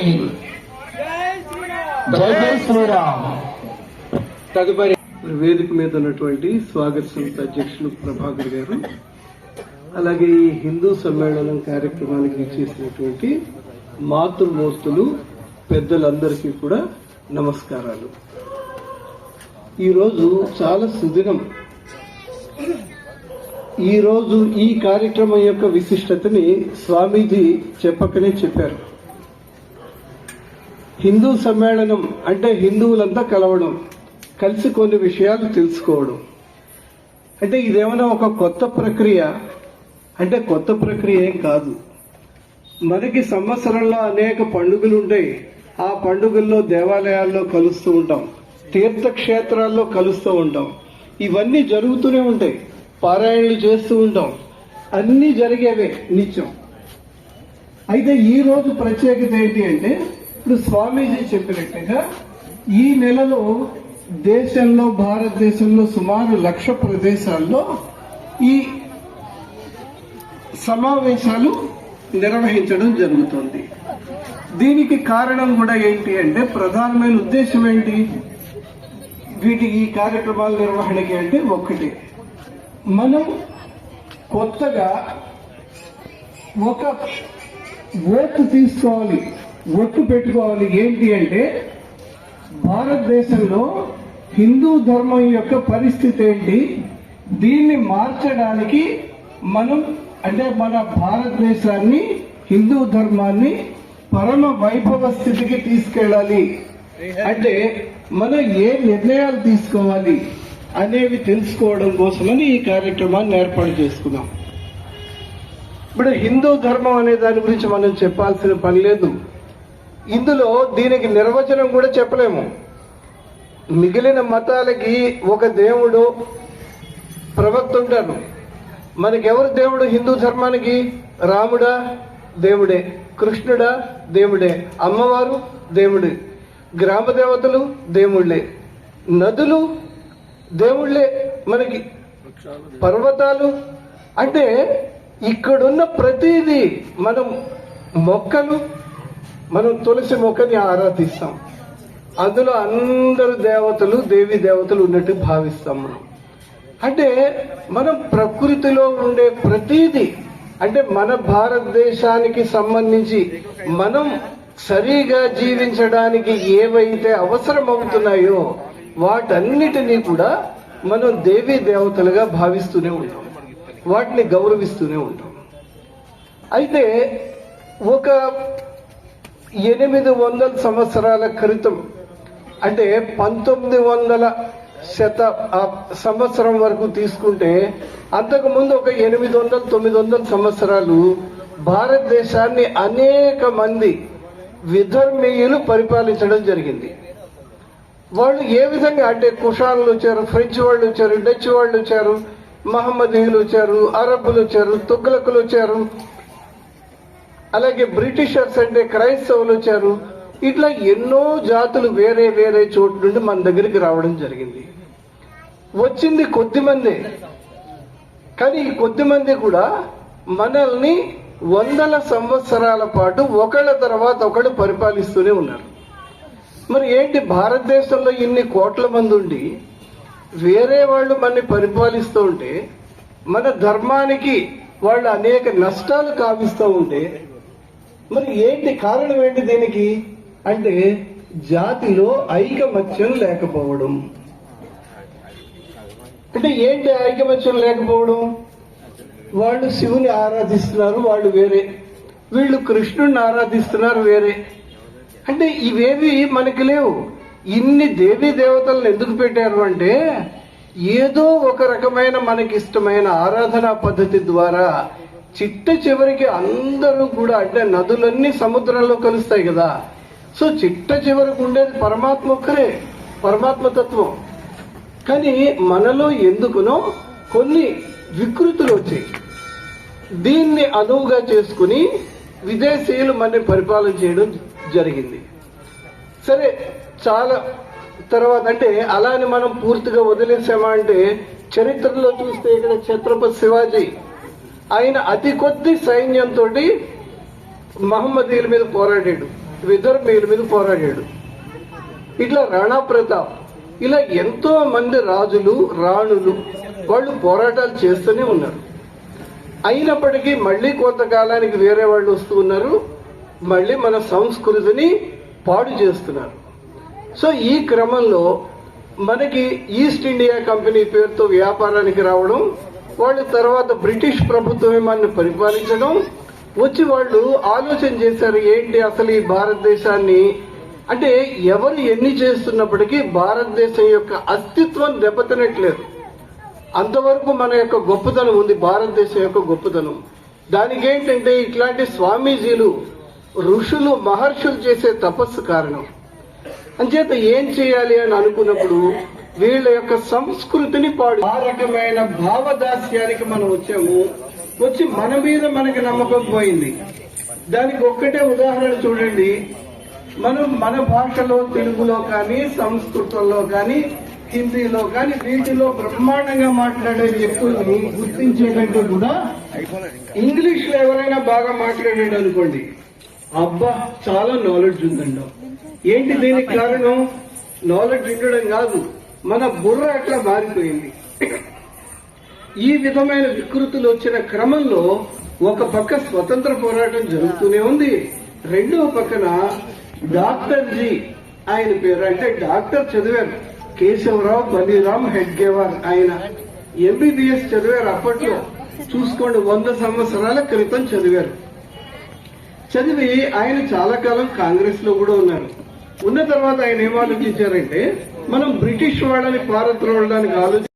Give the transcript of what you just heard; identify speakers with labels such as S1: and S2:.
S1: జై జై శ్రీరామ్.
S2: తదుపరి వేదిక మీద ఉన్నటువంటి స్వాగత సమితి అధ్యక్షులు ప్రభాకర్ గారు అలాగే ఈ హిందూ సమ్మేళనం కార్యక్రమానికి చేసినటువంటి మాతృమూర్తులు పెద్దలందరికీ కూడా నమస్కారాలు. ఈరోజు చాలా సుదినం. ఈరోజు ఈ కార్యక్రమం యొక్క విశిష్టతని స్వామీజీ చెప్పకనే చెప్పారు. హిందూ సమ్మేళనం అంటే హిందువులంతా కలవడం కలిసి కొన్ని విషయాలు తెలుసుకోవడం. అంటే ఇదేమైనా ఒక కొత్త ప్రక్రియ? అంటే కొత్త ప్రక్రియ ఏం కాదు. మనకి సంవత్సరంలో అనేక పండుగలు ఉంటాయి ఆ పండుగల్లో దేవాలయాల్లో కలుస్తూ ఉంటాం. తీర్థక్షేత్రాల్లో కలుస్తూ ఉంటాం. ఇవన్నీ జరుగుతూనే ఉంటాయి. పారాయణలు చేస్తూ ఉంటాం. అన్నీ జరిగేవే నిత్యం. అయితే ఈ రోజు ప్రత్యేకత ఏంటి అంటే ఇప్పుడు స్వామీజీ చెప్పినట్టుగా ఈ నెలలో దేశంలో భారతదేశంలో సుమారు లక్ష ప్రదేశాల్లో ఈ సమావేశాలు నిర్వహించడం జరుగుతుంది. దీనికి కారణం కూడా ఏంటి అంటే ప్రధానమైన ఉద్దేశం ఏంటి? వీటి ఈ కార్యక్రమాల నిర్వహణకి అంటే ఒక్కటి. మనం కొత్తగా ఒక ఓటు తీసుకోవాలి. ఒట్టు పెట్టుకోవాలి ఏంటి అంటే భారతదేశంలో హిందూ ధర్మం యొక్క పరిస్థితి ఏంటి? దీన్ని మార్చడానికి మనం అంటే మన భారతదేశాన్ని హిందూ ధర్మాన్ని పరమ వైభవ స్థితికి తీసుకెళ్ళాలి. అంటే మనం ఏ నిర్ణయాలు తీసుకోవాలి అనేవి తెలుసుకోవడం కోసమని ఈ కార్యక్రమాన్ని ఏర్పాటు చేసుకున్నాం. ఇప్పుడు హిందూ ధర్మం అనే దాని గురించి మనం చెప్పాల్సిన పని లేదు. ఇందులో దీనికి నిర్వచనం కూడా చెప్పలేము. మిగిలిన మతాలకి ఒక దేవుడు ప్రవక్త ఉంటారు మనకెవరు దేవుడు? హిందూ ధర్మానికి రాముడా దేవుడే కృష్ణుడా దేవుడే అమ్మవారు దేవుడే గ్రామ దేవతలు దేవుళ్ళే నదులు దేవుళ్ళే మనకి పర్వతాలు. అంటే ఇక్కడున్న ప్రతిదీ మనం మొక్కలు మనం తులసి మొక్కని ఆరాధిస్తాం. అందులో అందరు దేవతలు దేవి దేవతలు ఉన్నట్టు భావిస్తాం మనం. అంటే మనం ప్రకృతిలో ఉండే ప్రతిదీ అంటే మన భారతదేశానికి సంబంధించి మనం సరిగా జీవించడానికి ఏవైతే అవసరం అవుతున్నాయో వాటన్నిటినీ కూడా మనం దేవీ దేవతలుగా భావిస్తూనే ఉంటాం. వాటిని గౌరవిస్తూనే ఉంటాం. అయితే ఒక ఎనిమిది వందల సంవత్సరాల క్రితం అంటే పంతొమ్మిది వందల శత సంవత్సరం వరకు తీసుకుంటే అంతకుముందు ఒక ఎనిమిది వందల తొమ్మిది వందల సంవత్సరాలు భారతదేశాన్ని అనేక మంది విధర్మీయులు పరిపాలించడం జరిగింది. వాళ్ళు ఏ విధంగా అంటే కుషాన్లు వచ్చారు ఫ్రెంచ్ వాళ్ళు వచ్చారు డచ్ వాళ్ళు వచ్చారు మహమ్మదీయులు వచ్చారు అరబ్బులు వచ్చారు తుగ్లకులు వచ్చారు అలాగే బ్రిటిషర్స్ అంటే క్రైస్తవులు వచ్చారు. ఇట్లా ఎన్నో జాతులు వేరే వేరే చోటు నుండి మన దగ్గరికి రావడం జరిగింది. వచ్చింది కొద్ది మందే. కానీ ఈ కొద్ది మంది కూడా మనల్ని వందల సంవత్సరాల పాటు ఒకళ్ళ తర్వాత ఒకళ్ళు పరిపాలిస్తూనే ఉన్నారు. మరి ఏంటి భారతదేశంలో ఇన్ని కోట్ల మంది ఉండి వేరే వాళ్ళు మనని పరిపాలిస్తూ ఉంటే మన ధర్మానికి వాళ్ళు అనేక నష్టాలు కావిస్తూ ఉంటే మరి ఏంటి కారణం ఏంటి దీనికి? అంటే జాతిలో ఐకమత్యం లేకపోవడం. అంటే ఏంటి ఐకమత్యం లేకపోవడం? వాళ్ళు శివుని ఆరాధిస్తున్నారు వాళ్ళు వేరే. వీళ్ళు కృష్ణుడిని ఆరాధిస్తున్నారు వేరే. అంటే ఇవేవి మనకి లేవు. ఇన్ని దేవీ దేవతలను ఎందుకు పెట్టారు అంటే ఏదో ఒక రకమైన మనకి ఇష్టమైన ఆరాధనా పద్ధతి ద్వారా చిట్ట చివరికి అందరూ కూడా అంటే నదులన్నీ సముద్రంలో కలుస్తాయి కదా. సో చిట్ట చివరికి ఉండేది పరమాత్మ ఒక్కరే పరమాత్మ తత్వం. కానీ మనలో ఎందుకునో కొన్ని వికృతులు వచ్చాయి. దీన్ని అనువుగా చేసుకుని విదేశీయులు మనని పరిపాలన చేయడం జరిగింది. సరే చాలా తర్వాత అంటే అలానే మనం పూర్తిగా వదిలేసామా అంటే చరిత్రలో చూస్తే ఇక్కడ ఛత్రపతి శివాజీ ఆయన అతి కొద్ది సైన్యంతో మహమ్మదీయుల మీద పోరాడాడు విదర్భేల మీద పోరాడాడు. ఇట్లా రాణా ప్రతాప్ ఇలా ఎంతో మంది రాజులు రాణులు వాళ్ళు పోరాటాలు చేస్తూనే ఉన్నారు. అయినప్పటికీ మళ్ళీ కొంతకాలానికి వేరే వాళ్ళు వస్తూ ఉన్నారు. మళ్ళీ మన సంస్కృతిని పాడు చేస్తున్నారు. సో ఈ క్రమంలో మనకి ఈస్ట్ ఇండియా కంపెనీ పేరుతో వ్యాపారానికి రావడం వాళ్ళు తర్వాత బ్రిటిష్ ప్రభుత్వమే మనల్ని పరిపాలించడం? వచ్చి వాళ్ళు ఆలోచన చేశారు ఏంటి అసలు ఈ భారతదేశాన్ని? అంటే ఎవరు ఎన్ని చేస్తున్నప్పటికీ భారతదేశం యొక్క అస్తిత్వం దెబ్బతినట్లేదు. అంతవరకు మన యొక్క గొప్పతనం ఉంది భారతదేశం యొక్క గొప్పతనం. దానికి ఏంటంటే ఇట్లాంటి స్వామీజీలు ఋషులు మహర్షులు చేసే తపస్సు కారణం. అంచేత ఏం చేయాలి అని అనుకున్నప్పుడు వీళ్ళ యొక్క సంస్కృతిని పాడు. ఆ రకమైన భావదాస్యానికి మనం వచ్చాము. వచ్చి మన మీద మనకి నమ్మకం పోయింది. దానికి ఒక్కటే ఉదాహరణ చూడండి. మనం మన భాషలో తెలుగులో కానీ సంస్కృతంలో కానీ హిందీలో కానీ వీటిలో బ్రహ్మాండంగా మాట్లాడే వ్యక్తులను గుర్తించేటట్టు కూడా ఇంగ్లీష్లో ఎవరైనా బాగా మాట్లాడాడు అనుకోండి. అబ్బా చాలా నాలెడ్జ్ ఉందండి. ఏంటి దీనికి కారణం? నాలెడ్జ్ ఉండడం కాదు. మన బుర్ర అట్లా మారిపోయింది? ఈ విధమైన వికృతులు వచ్చిన క్రమంలో ఒక పక్క స్వతంత్ర పోరాటం జరుగుతూనే ఉంది. రెండవ పక్కన డాక్టర్ జీ ఆయన పేరు అంటే డాక్టర్ చదివారు. కేశవరావు బలిరామ్ హెడ్గేవార్ ఆయన ఎంబీబీఎస్ చదివారు అప్పట్లో. చూసుకోండి వంద సంవత్సరాల క్రితం చదివారు. చదివి ఆయన చాలా కాలం కాంగ్రెస్లో కూడా ఉన్నారు. ఉన్న తర్వాత ఆయన ఏం ఆలోచించారంటే మనం బ్రిటిష్ వాళ్ళని ఉండడానికి ఆలోచన